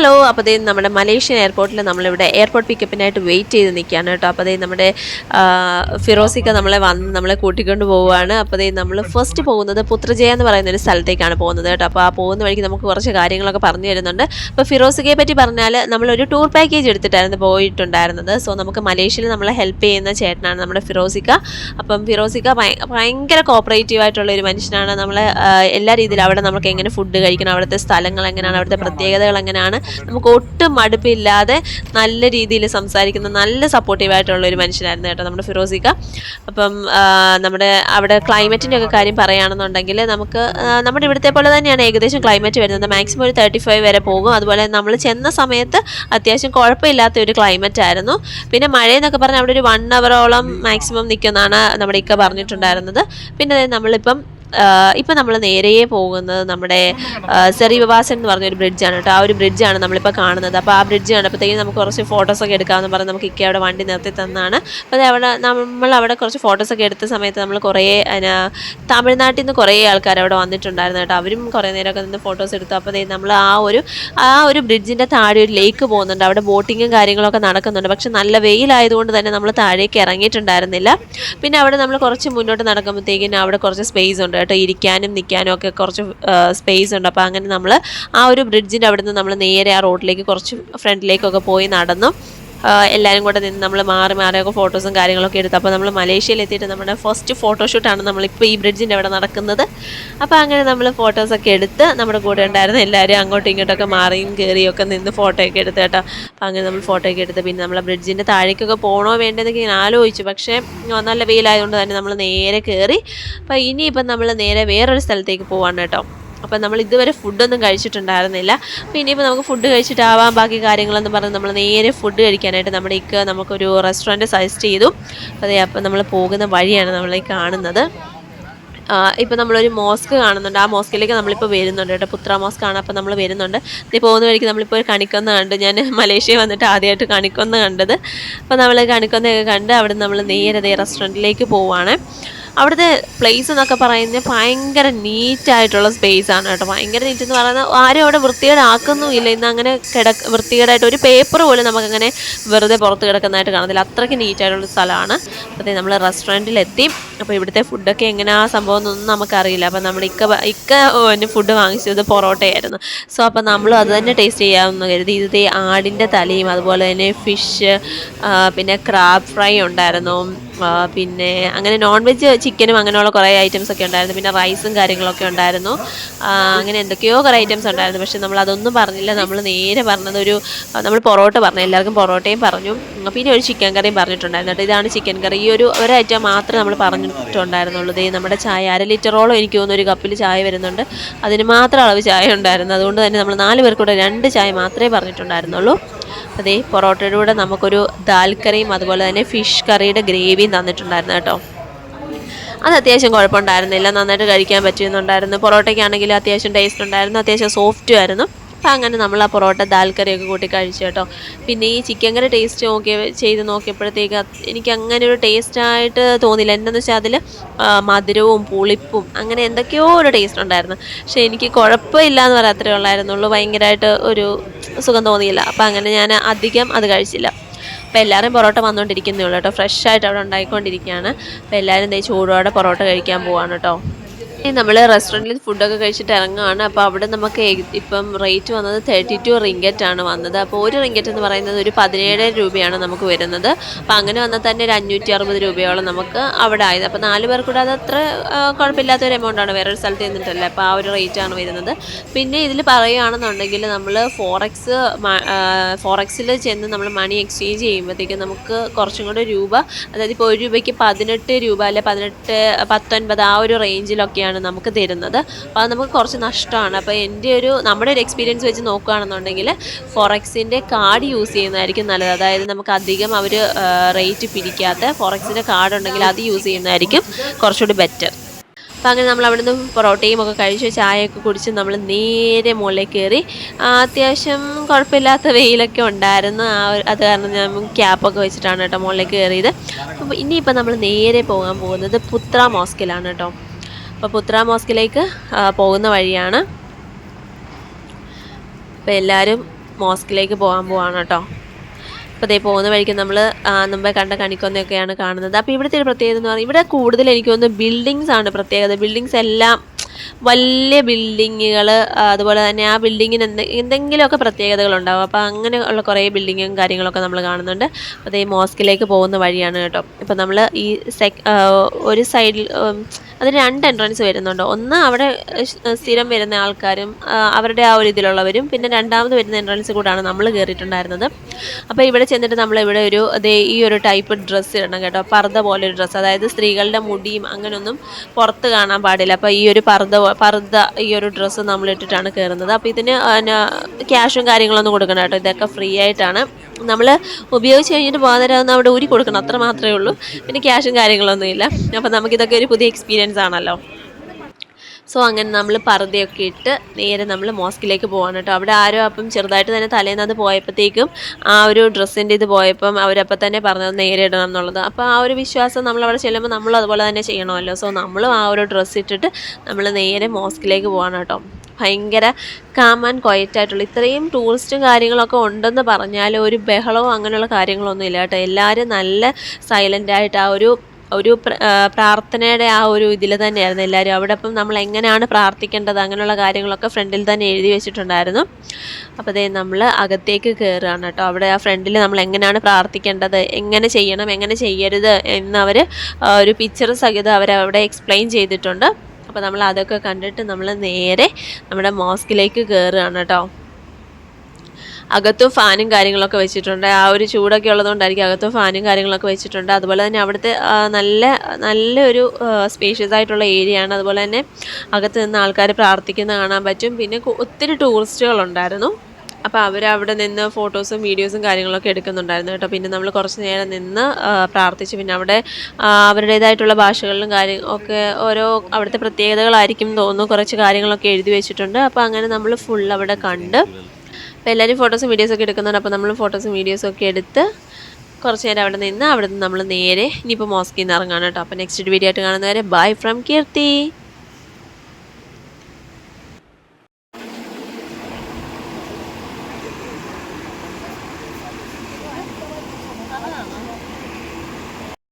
Hello അപ്പോൾ ദേ നമ്മുടെ Malaysian എയർപോർട്ടിൽ നമ്മളിവിടെ എയർപോർട്ട് പിക്കപ്പിനായിട്ട് വെയിറ്റ് ചെയ്ത് നിൽക്കുകയാണ് കേട്ടോ. അപ്പോൾ ദേ നമ്മുടെ ഫിറോസിക്ക നമ്മളെ വന്ന് നമ്മളെ കൂട്ടിക്കൊണ്ട് പോവുകയാണ്. അപ്പോൾ ദേ നമ്മൾ ഫസ്റ്റ് പോകുന്നത് പുത്രജയ എന്ന് പറയുന്ന ഒരു സ്ഥലത്തേക്കാണ് പോകുന്നത് കേട്ടോ. അപ്പോൾ ആ പോകുന്ന വഴിക്ക് നമുക്ക് കുറച്ച് കാര്യങ്ങളൊക്കെ പറഞ്ഞു തരുന്നുണ്ട്. അപ്പോൾ ഫിറോസിക്കയെ പറ്റി പറഞ്ഞാൽ നമ്മളൊരു ടൂർ പാക്കേജ് എടുത്തിട്ടായിരുന്നു പോയിട്ടുണ്ടായിരുന്നത്. സോ നമുക്ക് മലേഷ്യയിൽ നമ്മളെ ഹെൽപ്പ് ചെയ്യുന്ന ചേട്ടനാണ് നമ്മുടെ ഫിറോസിക്ക. അപ്പം ഫിറോസിക്ക ഭയങ്കര കോപ്പറേറ്റീവ് ആയിട്ടുള്ള ഒരു മനുഷ്യനാണ്. നമ്മളെ എല്ലാ രീതിയിലും അവിടെ നമുക്ക് എങ്ങനെ ഫുഡ് കഴിക്കണം അവിടുത്തെ സ്ഥലങ്ങൾ എങ്ങനെയാണ് അവിടുത്തെ പ്രത്യേകതകൾ എങ്ങനെയാണ് നമുക്ക് ഒട്ടും മടുപ്പില്ലാതെ നല്ല രീതിയിൽ സംസാരിക്കുന്ന നല്ല സപ്പോർട്ടീവ് ആയിട്ടുള്ള ഒരു മനുഷ്യനായിരുന്നു കേട്ടോ നമ്മുടെ ഫിറോസിക്ക. അപ്പം നമ്മുടെ അവിടെ ക്ലൈമറ്റിന്റെ ഒക്കെ കാര്യം പറയുകയാണെന്നുണ്ടെങ്കിൽ നമുക്ക് നമ്മുടെ ഇവിടുത്തെ പോലെ തന്നെയാണ് ഏകദേശം ക്ലൈമറ്റ് വരുന്നത്. മാക്സിമം ഒരു തേർട്ടി ഫൈവ് വരെ പോകും. അതുപോലെ നമ്മൾ ചെന്ന സമയത്ത് അത്യാവശ്യം കുഴപ്പമില്ലാത്ത ഒരു ക്ലൈമറ്റ് ആയിരുന്നു. പിന്നെ മഴയെന്നൊക്കെ പറഞ്ഞാൽ അവിടെ ഒരു വൺ അവറോളം മാക്സിമം നിൽക്കുന്നതാണ് നമ്മുടെ ഇക്ക പറഞ്ഞിട്ടുണ്ടായിരുന്നത്. പിന്നെ നമ്മളിപ്പം ഇപ്പം നമ്മൾ നേരെയേ പോകുന്നത് നമ്മുടെ സെറി വിവാസൻ എന്ന് പറഞ്ഞൊരു ബ്രിഡ്ജാണ് കേട്ടോ. ആ ഒരു ബ്രിഡ്ജാണ് നമ്മളിപ്പോൾ കാണുന്നത്. അപ്പോൾ ആ ബ്രിഡ്ജ് കണ്ടപ്പോഴത്തേക്കും നമുക്ക് കുറച്ച് ഫോട്ടോസൊക്കെ എടുക്കാമെന്ന് പറഞ്ഞ് നമുക്ക് ഇക്ക അവിടെ വണ്ടി നിർത്തി തന്നാണ്. അപ്പോൾ അവിടെ നമ്മൾ അവിടെ കുറച്ച് ഫോട്ടോസൊക്കെ എടുത്ത സമയത്ത് നമ്മൾ കുറേ തമിഴ്നാട്ടിൽ നിന്ന് കുറേ ആൾക്കാർ അവിടെ വന്നിട്ടുണ്ടായിരുന്നു കേട്ടോ. അവരും കുറേ നേരമൊക്കെ നിന്ന് ഫോട്ടോസ് എടുത്തു. അപ്പോൾ നമ്മൾ ആ ഒരു ആ ഒരു ബ്രിഡ്ജിന്റെ താഴെ ഒരു ലേക്ക് പോകുന്നുണ്ട്. അവിടെ ബോട്ടിങ്ങും കാര്യങ്ങളൊക്കെ നടക്കുന്നുണ്ട്. പക്ഷെ നല്ല വെയിലായതുകൊണ്ട് തന്നെ നമ്മൾ താഴേക്ക് ഇറങ്ങിയിട്ടുണ്ടായിരുന്നില്ല. പിന്നെ അവിടെ നമ്മൾ കുറച്ച് മുന്നോട്ട് നടക്കുമ്പോഴത്തേക്കും അവിടെ കുറച്ച് സ്പേസ് ഉണ്ട് കേട്ടോ ഇരിക്കാനും നിൽക്കാനും ഒക്കെ കുറച്ച് സ്പേസ് ഉണ്ട്. അപ്പോൾ അങ്ങനെ നമ്മൾ ആ ഒരു ബ്രിഡ്ജിന്റെ അവിടെ നിന്ന് നമ്മൾ നേരെ ആ റോഡിലേക്ക് കുറച്ച് ഫ്രണ്ടിലേക്കൊക്കെ പോയി നടന്നു. എല്ലാവരും കൂടെ നിന്ന് നമ്മൾ മാറി മാറിയൊക്കെ ഫോട്ടോസും കാര്യങ്ങളൊക്കെ എടുത്തു അപ്പോൾ നമ്മൾ മലേഷ്യയിൽ എത്തിയിട്ട് നമ്മുടെ ഫസ്റ്റ് ഫോട്ടോഷൂട്ടാണ് നമ്മളിപ്പോൾ ഈ ബ്രിഡ്ജിന്റെ അവിടെ നടക്കുന്നത്. അപ്പോൾ അങ്ങനെ നമ്മൾ ഫോട്ടോസൊക്കെ എടുത്ത് നമ്മുടെ കൂടെ ഉണ്ടായിരുന്ന എല്ലാവരും അങ്ങോട്ടും ഇങ്ങോട്ടൊക്കെ മാറിയും കയറിയും ഒക്കെ നിന്ന് ഫോട്ടോയൊക്കെ എടുത്ത് കേട്ടോ. അപ്പോൾ അങ്ങനെ നമ്മൾ ഫോട്ടോയൊക്കെ എടുത്ത് പിന്നെ നമ്മൾ ബ്രിഡ്ജിന്റെ താഴേക്കൊക്കെ പോകണോ വേണ്ടതെന്നൊക്കെ ഞാൻ ആലോചിച്ചു. പക്ഷേ നല്ല വെയിലായതുകൊണ്ട് തന്നെ നമ്മൾ നേരെ കയറി അപ്പോൾ ഇനിയിപ്പം നമ്മൾ നേരെ വേറൊരു സ്ഥലത്തേക്ക് പോവാണ് കേട്ടോ. അപ്പം നമ്മൾ ഇതുവരെ ഫുഡൊന്നും കഴിച്ചിട്ടുണ്ടായിരുന്നില്ല. അപ്പോൾ ഇനിയിപ്പോൾ നമുക്ക് ഫുഡ് കഴിച്ചിട്ടാവാം. ബാക്കി കാര്യങ്ങളെന്ന് പറഞ്ഞ് നമ്മൾ നേരെ ഫുഡ് കഴിക്കാനായിട്ട് നമ്മുടെ ഇക്ക നമുക്കൊരു റെസ്റ്റോറന്റ് സജസ്റ്റ് ചെയ്തു. അതെ അപ്പം നമ്മൾ പോകുന്ന വഴിയാണ് നമ്മൾ ഈ കാണുന്നത് ഇപ്പം നമ്മളൊരു മോസ്ക് കാണുന്നുണ്ട്. ആ മോസ്കിലേക്ക് നമ്മളിപ്പോൾ വരുന്നുണ്ട് കേട്ടോ. പുത്ര മോസ്ക് ആണ്. അപ്പോൾ നമ്മൾ വരുന്നുണ്ട്. ഇത് പോകുന്ന വഴിക്ക് നമ്മളിപ്പോൾ ഒരു കണിക്കൊന്ന കണ്ട് ഞാൻ മലേഷ്യ വന്നിട്ട് ആദ്യമായിട്ട് കണിക്കൊന്ന കണ്ടത്. അപ്പോൾ നമ്മൾ കണിക്കൊന്നയൊക്കെ കണ്ട് അവിടെ നമ്മൾ നേരെ റെസ്റ്റോറന്റിലേക്ക് പോവുകയാണ് അവിടുത്തെ പ്ലേസ് എന്നൊക്കെ പറയുന്നത് ഭയങ്കര നീറ്റായിട്ടുള്ള സ്പേസ് ആണ് കേട്ടോ. ഭയങ്കര നീറ്റ് എന്ന് പറയുന്നത് ആരും അവിടെ വൃത്തികേടാക്കുന്നുമില്ല. ഇന്ന് അങ്ങനെ കിടക്ക് വൃത്തികേടായിട്ട് ഒരു പേപ്പർ പോലും നമുക്കങ്ങനെ വെറുതെ പുറത്ത് കിടക്കുന്നതായിട്ട് കാണത്തില്ല. അത്രയ്ക്ക് നീറ്റായിട്ടുള്ള സ്ഥലമാണ്. അപ്പോൾ നമ്മൾ റെസ്റ്റോറന്റിലെത്തി അപ്പോൾ ഇവിടുത്തെ ഫുഡൊക്കെ എങ്ങനെയാ സംഭവം എന്നൊന്നും നമുക്കറിയില്ല. അപ്പോൾ നമ്മൾ ഇക്ക ഇക്ക ഫുഡ് വാങ്ങിച്ചത് പൊറോട്ടയായിരുന്നു. സോ അപ്പോൾ നമ്മളും അത് തന്നെ ടേസ്റ്റ് ചെയ്യാമെന്ന് കരുതി. ഇത് ആടിന്റെ തലയും അതുപോലെ തന്നെ ഫിഷ് പിന്നെ ക്രാബ് ഫ്രൈ ഉണ്ടായിരുന്നു. പിന്നെ അങ്ങനെ നോൺ വെജ് ചിക്കനും അങ്ങനെയുള്ള കുറേ ഐറ്റംസ് ഒക്കെ ഉണ്ടായിരുന്നു. പിന്നെ റൈസും കാര്യങ്ങളൊക്കെ ഉണ്ടായിരുന്നു. അങ്ങനെ എന്തൊക്കെയോ കുറേ ഐറ്റംസ് ഉണ്ടായിരുന്നു. പക്ഷെ നമ്മൾ അതൊന്നും പറഞ്ഞില്ല. നമ്മൾ നേരെ പറഞ്ഞത് ഒരു നമ്മൾ പൊറോട്ട പറഞ്ഞു. എല്ലാവർക്കും പൊറോട്ടയും പറഞ്ഞു. പിന്നെ ഒരു ചിക്കൻ കറിയും പറഞ്ഞിട്ടുണ്ടായിരുന്നു കേട്ടോ. ഇതാണ് ചിക്കൻ കറി. ഈ ഒരു ഒരു ഐറ്റം മാത്രമേ നമ്മൾ പറഞ്ഞിട്ടുണ്ടായിരുന്നുള്ളൂ. ദേ നമ്മുടെ ചായ അര ലിറ്ററോളം എനിക്ക് തോന്നുന്നു ഒരു കപ്പിൽ ചായ വരുന്നുണ്ട്. അതിന് മാത്രം അളവ് ചായ ഉണ്ടായിരുന്നു. അതുകൊണ്ട് തന്നെ നമ്മൾ നാല് പേർക്കൂടെ രണ്ട് ചായ മാത്രമേ പറഞ്ഞിട്ടുണ്ടായിരുന്നുള്ളൂ. അതേ പൊറോട്ടയുടെ കൂടെ നമുക്കൊരു ദാൽ കറിയും അതുപോലെ തന്നെ ഫിഷ് കറിയുടെ ഗ്രേവിയും തന്നിട്ടുണ്ടായിരുന്നു കേട്ടോ. അത് അത്യാവശ്യം കുഴപ്പമുണ്ടായിരുന്നില്ല. നന്നായിട്ട് കഴിക്കാൻ പറ്റിയെന്നുണ്ടായിരുന്നു. പൊറോട്ടയ്ക്കാണെങ്കിൽ അത്യാവശ്യം ടേസ്റ്റ് ഉണ്ടായിരുന്നു. അത്യാവശ്യം സോഫ്റ്റും ആയിരുന്നു. അപ്പം അങ്ങനെ നമ്മൾ ആ പൊറോട്ട ദാൽ കറിയൊക്കെ കൂട്ടി കഴിച്ചു കേട്ടോ. പിന്നെ ഈ ചിക്കൻ കറി ടേസ്റ്റ് നോക്കിയ ചെയ്ത് നോക്കിയപ്പോഴത്തേക്ക് എനിക്ക് അങ്ങനെ ഒരു ടേസ്റ്റായിട്ട് തോന്നിയില്ല. എന്താണെന്ന് വെച്ചാൽ അതിൽ മധുരവും പുളിപ്പും അങ്ങനെ എന്തൊക്കെയോ ഒരു ടേസ്റ്റ് ഉണ്ടായിരുന്നു. പക്ഷേ എനിക്ക് കുഴപ്പമില്ല എന്ന് പറയാത്രേ ഉള്ളായിരുന്നുള്ളൂ. ഭയങ്കരമായിട്ട് ഒരു സുഖം തോന്നിയില്ല. അപ്പം അങ്ങനെ ഞാൻ അധികം അത് കഴിച്ചില്ല. അപ്പോൾ എല്ലാവരും പൊറോട്ട വന്നുകൊണ്ടിരിക്കുന്നേ ഉള്ളൂ കേട്ടോ. ഫ്രഷ് ആയിട്ട് അവിടെ ഉണ്ടായിക്കൊണ്ടിരിക്കുകയാണ്. അപ്പോൾ എല്ലാവരും ദേ ചൂടോടെ പൊറോട്ട കഴിക്കാൻ പോവാണ് കേട്ടോ. നമ്മൾ റെസ്റ്റോറന്റിൽ ഫുഡൊക്കെ കഴിച്ചിട്ട് ഇറങ്ങുകയാണ് അപ്പോൾ അവിടെ നമുക്ക് ഇപ്പം റേറ്റ് വന്നത് തേർട്ടി ടു റിങ്കറ്റ് ആണ് വന്നത്. അപ്പോൾ ഒരു റിങ്കറ്റ് എന്ന് പറയുന്നത് ഒരു പതിനേഴ് രൂപയാണ് നമുക്ക് വരുന്നത്. അപ്പോൾ അങ്ങനെ വന്നാൽ തന്നെ ഒരു അഞ്ഞൂറ്റി അറുപത് രൂപയോളം നമുക്ക് അവിടെ ആയത്. അപ്പോൾ നാല് പേർ കൂടെ അത് അത്ര കുഴപ്പമില്ലാത്ത ഒരു എമൗണ്ട് എമൗണ്ടാണ് വേറൊരു സ്ഥലത്ത് നിന്നിട്ടല്ലേ അപ്പോൾ ആ ഒരു റേറ്റ് ആണ് വരുന്നത്. പിന്നെ ഇതിൽ പറയുകയാണെന്നുണ്ടെങ്കിൽ നമ്മൾ ഫോറക്സ് ഫോറക്സിൽ ചെന്ന് നമ്മൾ മണി എക്സ്ചേഞ്ച് ചെയ്യുമ്പോഴത്തേക്കും നമുക്ക് കുറച്ചും കൂടെ രൂപ അതായത് ഇപ്പോൾ ഒരു രൂപയ്ക്ക് പതിനെട്ട് രൂപ അല്ലെ പതിനെട്ട് പത്തൊൻപത് ആ ഒരു റേഞ്ചിലൊക്കെയാണ് നമുക്ക് തരുന്നത്. അപ്പോൾ അത് നമുക്ക് കുറച്ച് നഷ്ടമാണ്. അപ്പോൾ എന്റെ ഒരു നമ്മുടെ ഒരു എക്സ്പീരിയൻസ് വെച്ച് നോക്കുകയാണെന്നുണ്ടെങ്കിൽ ഫോറക്സിന്റെ കാർഡ് യൂസ് ചെയ്യുന്നതായിരിക്കും നല്ലത്. അതായത് നമുക്ക് അധികം അവർ റേറ്റ് പിടിക്കാത്ത ഫോറക്സിന്റെ കാർഡ് ഉണ്ടെങ്കിൽ അത് യൂസ് ചെയ്യുന്നതായിരിക്കും കുറച്ചുകൂടി ബെറ്റർ അപ്പോൾ അങ്ങനെ നമ്മൾ അവിടെ നിന്ന് പൊറോട്ടയും ഒക്കെ കഴിച്ച് ചായയൊക്കെ കുടിച്ച് നമ്മൾ നേരെ മുകളിൽ കയറി അത്യാവശ്യം കുഴപ്പമില്ലാത്ത വെയിലൊക്കെ ഉണ്ടായിരുന്നു. ആ അത് കാരണം ഞാൻ ക്യാപ്പൊക്കെ വെച്ചിട്ടാണ് കേട്ടോ മുകളിലേക്ക് കയറിയത്. അപ്പോൾ ഇനിയിപ്പോൾ നമ്മൾ നേരെ പോകാൻ പോകുന്നത് പുത്ര മോസ്കിലാണ് കേട്ടോ. അപ്പോൾ പുത്ര മോസ്കിലേക്ക് പോകുന്ന വഴിയാണ്. അപ്പോൾ എല്ലാവരും മോസ്കിലേക്ക് പോകാൻ പോവാണ് കേട്ടോ. അപ്പോൾ ഇതേ പോകുന്ന വഴിക്ക് നമ്മൾ മുമ്പേ കണ്ട കണിക്കൊന്നൊക്കെയാണ് കാണുന്നത്. അപ്പോൾ ഇവിടുത്തെ ഒരു പ്രത്യേകത എന്ന് പറഞ്ഞാൽ ഇവിടെ കൂടുതൽ എനിക്ക് തോന്നുന്നു ബിൽഡിങ്സ് ആണ് പ്രത്യേകത. ബിൽഡിങ്സ് എല്ലാം വലിയ ബിൽഡിങ്ങുകൾ അതുപോലെ തന്നെ ആ ബിൽഡിങ്ങിന് എന്ത് എന്തെങ്കിലുമൊക്കെ പ്രത്യേകതകളുണ്ടാവും അപ്പോൾ അങ്ങനെയുള്ള കുറേ ബിൽഡിങ്ങും കാര്യങ്ങളൊക്കെ നമ്മൾ കാണുന്നുണ്ട്. അപ്പോൾ ഈ മോസ്കിലേക്ക് പോകുന്ന വഴിയാണ് കേട്ടോ. ഇപ്പോൾ നമ്മൾ ഈ ഒരു സൈഡിൽ അതിന് രണ്ട് എൻട്രൻസ് വരുന്നുണ്ട്. ഒന്ന് അവിടെ സ്ഥിരം വരുന്ന ആൾക്കാരും അവരുടെ ആ ഒരു ഇതിലുള്ളവരും പിന്നെ രണ്ടാമത് വരുന്ന എൻട്രൻസ് കൂടാണ് നമ്മൾ കയറിയിട്ടുണ്ടായിരുന്നത് അപ്പോൾ ഇവിടെ ചെന്നിട്ട് നമ്മൾ ഇവിടെ ഒരു ഈ ഒരു ടൈപ്പ് ഡ്രസ്സ് ഇടണം കേട്ടോ. പർദ്ദ പോലെ ഒരു ഡ്രസ്സ് അതായത് സ്ത്രീകളുടെ മുടിയും അങ്ങനെയൊന്നും പുറത്ത് കാണാൻ പാടില്ല. അപ്പോൾ ഈ ഒരു പർദ്ദ പർദ്ദ ഈ ഒരു ഡ്രസ്സ് നമ്മൾ ഇട്ടിട്ടാണ് കയറുന്നത് അപ്പോൾ ഇതിന് ക്യാഷും കാര്യങ്ങളൊന്നും കൊടുക്കണം കേട്ടോ. ഇതൊക്കെ ഫ്രീ ആയിട്ടാണ്. നമ്മൾ ഉപയോഗിച്ച് കഴിഞ്ഞിട്ട് പോകാൻ അവിടെ ഊരി കൊടുക്കണം. അത്ര മാത്രമേ ഉള്ളൂ. പിന്നെ ക്യാഷും കാര്യങ്ങളൊന്നും ഇല്ല. അപ്പോൾ നമുക്കിതൊക്കെ ഒരു പുതിയ എക്സ്പീരിയൻസ് ആണല്ലോ. സോ അങ്ങനെ നമ്മൾ പർദ്ദയൊക്കെ ഇട്ട് നേരെ നമ്മൾ മോസ്കിലേക്ക് പോവാണ് കേട്ടോ. അവിടെ ആരോ അപ്പം ചെറുതായിട്ട് തന്നെ തലേന്ന് അത് പോയപ്പോഴത്തേക്കും ആ ഒരു ഡ്രസ്സിന്റെ ഇത് പോയപ്പം അവരപ്പം തന്നെ പറഞ്ഞത് നേരെ ഇടണം എന്നുള്ളത്. അപ്പോൾ ആ ഒരു വിശ്വാസം നമ്മൾ അവിടെ ചെല്ലുമ്പോൾ നമ്മൾ അതുപോലെ തന്നെ ചെയ്യണമല്ലോ. സോ നമ്മളും ആ ഒരു ഡ്രസ്സ് ഇട്ടിട്ട് നമ്മൾ നേരെ മോസ്കിലേക്ക് പോവാണ് കേട്ടോ. ഭയങ്കര കാം ആൻഡ് ക്വയറ്റ് ആയിട്ടുള്ള ഇത്രയും ടൂറിസ്റ്റും കാര്യങ്ങളൊക്കെ ഉണ്ടെന്ന് പറഞ്ഞാൽ ഒരു ബഹളവും അങ്ങനെയുള്ള കാര്യങ്ങളൊന്നും ഇല്ല കേട്ടോ. എല്ലാവരും നല്ല സൈലന്റായിട്ട് ആ ഒരു ഒരു പ്രാർത്ഥനയുടെ ആ ഒരു ഇതിൽ തന്നെയായിരുന്നു എല്ലാവരും അവിടെ അപ്പം നമ്മൾ എങ്ങനെയാണ് പ്രാർത്ഥിക്കേണ്ടത് അങ്ങനെയുള്ള കാര്യങ്ങളൊക്കെ ഫ്രണ്ടിൽ തന്നെ എഴുതി വെച്ചിട്ടുണ്ടായിരുന്നു. അപ്പോൾ അതേ നമ്മൾ അകത്തേക്ക് കയറുകയാണ് കേട്ടോ. അവിടെ ആ ഫ്രണ്ടിൽ നമ്മൾ എങ്ങനെയാണ് പ്രാർത്ഥിക്കേണ്ടത് എങ്ങനെ ചെയ്യണം എങ്ങനെ ചെയ്യരുത് എന്നവർ ഒരു പിക്ചർ സഹിതം അവരവിടെ എക്സ്പ്ലെയിൻ ചെയ്തിട്ടുണ്ട്. അപ്പോൾ നമ്മൾ അതൊക്കെ കണ്ടിട്ട് നമ്മൾ നേരെ നമ്മുടെ മോസ്കിലേക്ക് കയറുകയാണ് കേട്ടോ. അകത്തും ഫാനും കാര്യങ്ങളൊക്കെ വെച്ചിട്ടുണ്ട്. ആ ഒരു ചൂടൊക്കെ ഉള്ളതുകൊണ്ടായിരിക്കും അകത്തും ഫാനും കാര്യങ്ങളൊക്കെ വെച്ചിട്ടുണ്ട്. അതുപോലെ തന്നെ അവിടുത്തെ നല്ല നല്ലൊരു സ്പേഷ്യസ് ആയിട്ടുള്ള ഏരിയ ആണ്. അതുപോലെ തന്നെ അകത്ത് നിന്ന് ആൾക്കാർ പ്രാർത്ഥിക്കുന്ന കാണാൻ പറ്റും. പിന്നെ ഒത്തിരി ടൂറിസ്റ്റുകളുണ്ടായിരുന്നു. അപ്പോൾ അവർ അവിടെ നിന്ന് ഫോട്ടോസും വീഡിയോസും കാര്യങ്ങളൊക്കെ എടുക്കുന്നുണ്ടായിരുന്നു കേട്ടോ. പിന്നെ നമ്മൾ കുറച്ച് നേരം നിന്ന് പ്രാർത്ഥിച്ച്. പിന്നെ അവിടെ അവരുടേതായിട്ടുള്ള ഭാഷകളിലും കാര്യം ഒക്കെ ഓരോ അവിടുത്തെ പ്രത്യേകതകളായിരിക്കും തോന്നുന്നു. കുറച്ച് കാര്യങ്ങളൊക്കെ എഴുതി വെച്ചിട്ടുണ്ട്. അപ്പോൾ അങ്ങനെ നമ്മൾ ഫുൾ അവിടെ കണ്ട് അപ്പോൾ എല്ലാവരും ഫോട്ടോസും വീഡിയോസും ഒക്കെ എടുക്കുന്നുണ്ട്. അപ്പോൾ നമ്മൾ ഫോട്ടോസും വീഡിയോസും ഒക്കെ എടുത്ത് കുറച്ച് നേരം അവിടെ നിന്ന് അവിടെ നിന്ന് നമ്മൾ നേരെ ഇനിയിപ്പോൾ മോസ്കിൽ നിന്ന് ഇറങ്ങാണ് കേട്ടോ. അപ്പോൾ നെക്സ്റ്റ് വീഡിയോ ആയിട്ട് കാണുന്നവരെ ബൈ ഫ്രം കീർത്തി.